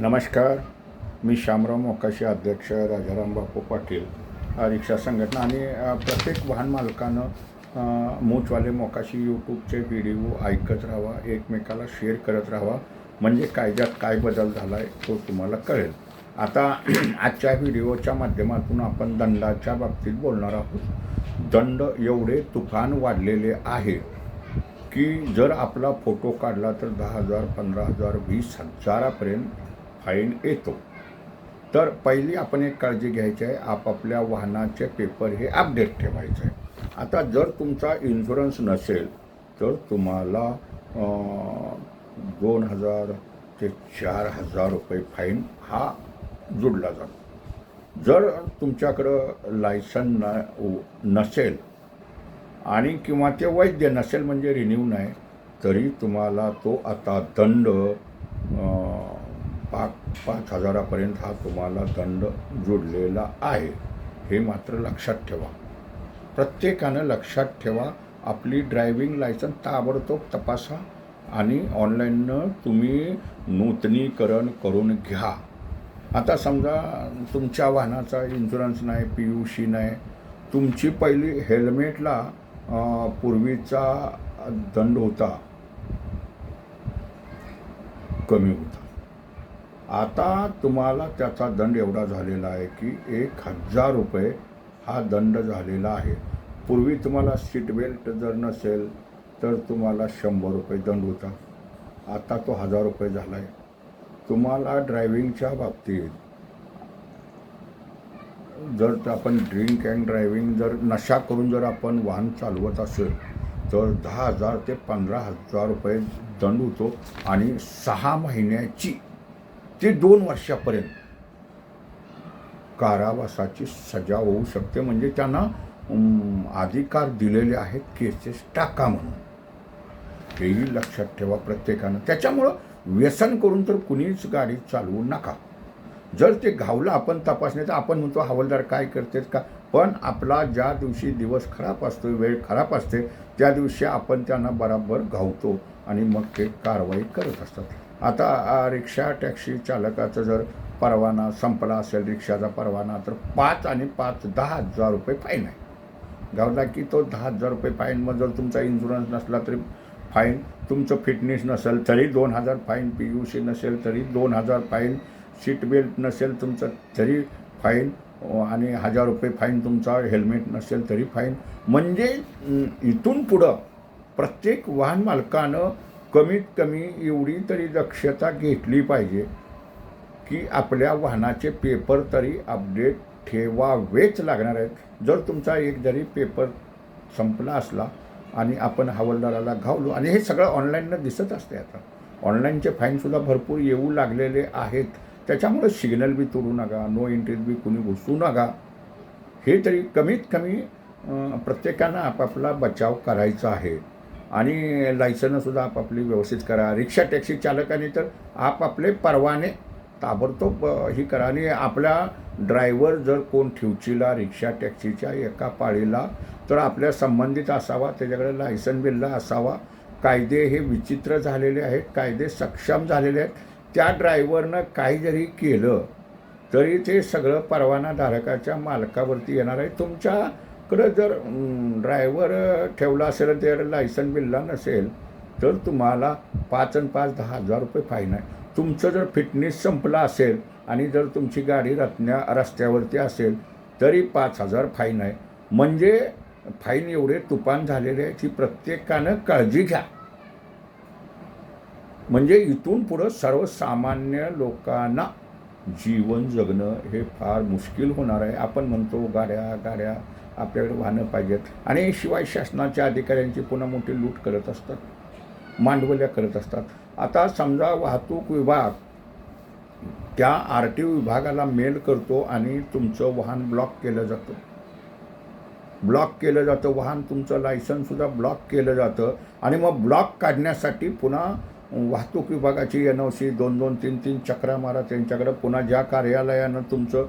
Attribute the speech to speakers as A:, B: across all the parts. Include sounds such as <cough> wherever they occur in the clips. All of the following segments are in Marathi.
A: नमस्कार. मी श्यामराव मोकाशी अध्यक्ष राजाराम बापू पाटील रिक्षा संघटना आणि प्रत्येक वाहन मालकानं मूचवाले मोकाशी यूट्यूबचे व्हिडिओ ऐकत राहावा एकमेकाला शेअर करत राहावा म्हणजे कायद्यात काय बदल झाला आहे तो तुम्हाला कळेल. आता <clears throat> आजच्या व्हिडिओच्या माध्यमातून आपण दंडाच्या बाबतीत बोलणार आहोत. दंड एवढे तुफान वाढलेले आहे की जर आपला फोटो काढला तर दहा हजार पंधरा हजार वीस हजारापर्यंत फाईन येतो. तर पहिली आपण एक काळजी घ्यायची आहे आपापल्या वाहनाचे पेपर हे अपडेट ठेवायचे आहे. आता जर तुमचा इन्शुरन्स नसेल तर तुम्हाला दोन हजार ते चार हजार रुपये फाईन हा जुडला जातो. जर तुमच्याकडं लायसन न नसेल आणि किंवा ते वैद्य नसेल म्हणजे रिन्यू नाही तरी तुम्हाला तो आता दंड पाच पाच हजारापर्यंत हा तुम्हाला दंड जोडलेला आहे. हे मात्र लक्षात ठेवा. प्रत्येकानं लक्षात ठेवा आपली ड्रायव्हिंग लायसन ताबडतोब तपासा आणि ऑनलाईननं तुम्ही नूतनीकरण करून घ्या. आता समजा तुमच्या वाहनाचा इन्शुरन्स नाही पी यू सी नाही तुमची पहिली हेल्मेटला पूर्वीचा दंड होता. कमी होता. आता तुम्हाला त्याचा दंड एवढा झालेला आहे की एक हजार रुपये हा दंड झालेला आहे. पूर्वी तुम्हाला सीट बेल्ट जर नसेल तर तुम्हाला शंभर रुपये दंड होता. आता तो हजार रुपये झाला आहे तुम्हाला ड्रायव्हिंगच्या बाबतीत जर आपण ड्रिंक अँड ड्रायव्हिंग जर नशा करून जर आपण वाहन चालवत असेल तर दहा हजार ते पंधरा हजार रुपये दंड होतो आणि सहा महिन्याची ते दोन वर्षापर्यंत. कारावासाची सजा होऊ शकते म्हणजे त्यांना अधिकार दिलेले आहेत केसेस टाका म्हणून. हेही लक्षात ठेवा प्रत्येकानं. त्याच्यामुळं व्यसन करून तर कुणीच गाडी चालवू नका. जर ते घावलं आपण तपासणे तर आपण म्हणतो हवालदार काय करतेत का? पण आपला ज्या दिवशी दिवस खराब असतो वेळ खराब असते त्या दिवशी आपण त्यांना बराबर घावतो आणि मग ते कारवाई करत असतात. आता रिक्षा टॅक्सी चालकाचं जर परवाना संपला असेल रिक्षाचा परवाना तर पाच आणि पाच दहा हजार रुपये फाईन आहे. गावला की तो दहा हजार रुपये फाईन मग जर तुमचा इन्शुरन्स नसला तरी फाईन. तुमचं फिटनेस नसेल तरी दोन हजार फाईन पी यू सी नसेल तरी दोन हजार फाईन. सीट बेल्ट नसेल तुमचं तरी फाईन. आणि हजार रुपये फाईन तुमचा हेल्मेट नसेल तरी फाईन. म्हणजे इथून पुढं प्रत्येक वाहन मालकानं कमीत कमी एवढी तरी दक्षता घेतली पाहिजे की आपल्या वाहनाचे पेपर तरी अपडेट ठेवावेच लागणार आहेत. जर तुमचा एक जरी पेपर संपला असला आणि आपण हवालदाराला घावलो आणि हे सगळं ऑनलाईननं दिसत असते आता. ऑनलाईनचे फाईनसुद्धा भरपूर येऊ लागलेले आहेत. त्याच्यामुळे सिग्नल बी तोडू नका नो एंट्रीत बी कुणी घुसू नका. हे तरी कमीत कमी प्रत्येकानं आपापला बचाव करायचा आहे. आणि लायसनसुद्धा आपापली व्यवस्थित करा. रिक्षा टॅक्सी चालकाने तर आपापले परवाने ताबडतोब ही करा. आणि आपल्या ड्रायव्हर जर कोण ठेवचीला रिक्षा टॅक्सीच्या एका पाळीला तर आपल्या संबंधित असावा त्याच्याकडे लायसन बिल्ला असावा. कायदे हे विचित्र झालेले आहेत कायदे सक्षम झालेले आहेत. त्या ड्रायव्हरनं काही जरी केलं तरी ते सगळं परवानाधारकाच्या मालकावरती येणार आहे. तुमच्या इकडं जर ड्रायव्हर ठेवला असेल तर लायसन बिलला नसेल तर तुम्हाला पाच आणि पाच दहा हजार रुपये फाईन आहे. तुमचं जर फिटनेस संपला असेल आणि जर तुमची गाडी रत्न्या रस्त्यावरती असेल तरी पाच हजार फाईन आहे. म्हणजे फाईन एवढे तुफान झालेले आहे की प्रत्येकानं काळजी घ्या. म्हणजे इथून पुढं सर्वसामान्य लोकांना जीवन जगणं हे फार मुश्किल होणार आहे. आपण म्हणतो गाड्या गाड्या आपल्याकडे वाहनं पाहिजेत. आणि शिवाय शासनाच्या अधिकाऱ्यांची पुन्हा मोठी लूट करत असतात. मांडवल्या करत असतात. आता समजा वाहतूक विभाग त्या आर टी ओ विभागाला मेल करतो आणि तुमचं वाहन ब्लॉक केलं जातं. ब्लॉक केलं जातं. वाहन तुमचं लायसनसुद्धा ब्लॉक केलं जातं. आणि मग ब्लॉक काढण्यासाठी पुन्हा वाहतूक विभागाची एन ओ सी दोन दोन तीन तीन चक्रा मारा. त्यांच्याकडं पुन्हा ज्या कार्यालयानं तुमचं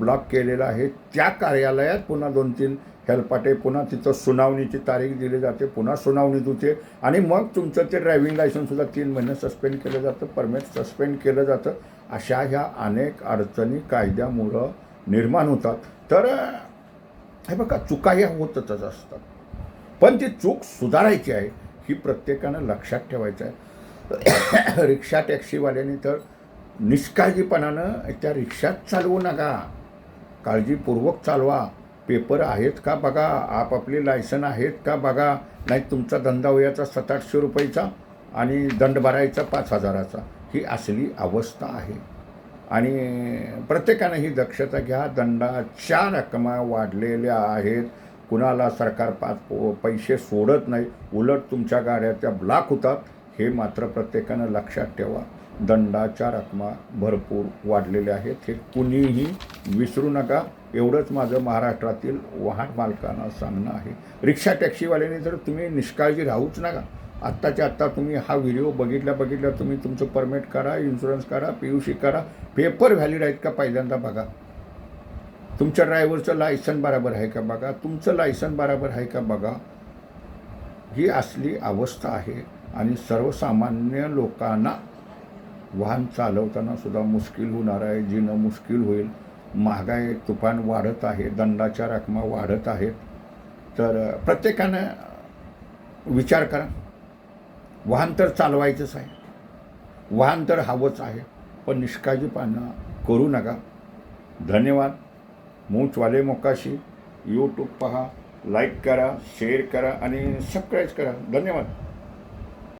A: ब्लॉक केलेला आहे. त्या कार्यालयात पुन्हा दोन तीन हेलपाटे पुन्हा तिथं सुनावणीची तारीख दिली जाते पुन्हा सुनावणी होते. आणि मग तुमचं ते ड्रायव्हिंग लायसन्ससुद्धा तीन महिने सस्पेंड केलं जातं परमिट सस्पेंड केलं जातं. अशा ह्या अनेक अडचणी कायद्यामुळं निर्माण होतात. तर हे बघा चुका ह्या होतच असतात. पण ती चूक सुधारायची आहे ही प्रत्येकानं लक्षात ठेवायचं आहे. <coughs> रिक्षा टॅक्सीवाल्याने तर निष्काळजीपणानं त्या रिक्षात चालवू नका. काळजीपूर्वक चालवा. पेपर आहेत का बघा? आपापले लायसन आहेत का बघा? नाही तुमचा धंदा वयाचा सात आठशे रुपयाचा आणि दंड भरायचा पाच हजाराचा. ही असली अवस्था आहे. आणि प्रत्येकानं ही दक्षता घ्या. दंडाच्या रकमा वाढलेल्या आहेत. कुणाला सरकार पाच पैसे सोडत नाही. उलट तुमच्या गाड्या त्या ब्लॉक होतात. हे मात्र प्रत्येकानं लक्षात ठेवा. दंडाच्या रकमा भरपूर वाढलेल्या आहेत. हे कुणीही विसरू नका. एवढंच माझं महाराष्ट्रातील वाहन मालकांना सांगणं आहे. रिक्षा टॅक्सीवाल्याने जर तुम्ही निष्काळजी राहूच नका. आत्ताच्या आत्ता तुम्ही हा व्हिडिओ बघितल्या बघितल्या तुम्ही तुमचं परमिट करा इन्शुरन्स करा पी यू सी करा. पेपर व्हॅलिड आहेत का पहिल्यांदा बघा. तुमच्या ड्रायव्हरचं लायसन बरोबर आहे का बघा? तुमचं लायसन बरोबर आहे का बघा? ही असली अवस्था आहे आणि सर्वसामान्य लोकांना वाहन चालवताना सुद्धा मुश्किल होणार आहे जिणं मुश्किल होईल. महागाई तुफान वाढत आहे दंडाच्या रकमा वाढत आहेत. तर प्रत्येकानं विचार करा. वाहन तर चालवायचंच आहे. वाहन तर हवंच आहे पण निष्काळजीपणा करू नका. धन्यवाद. मूचवाले मोकाशी. यूट्यूब पहा लाईक करा शेअर करा आणि सबस्क्राईब करा. धन्यवाद.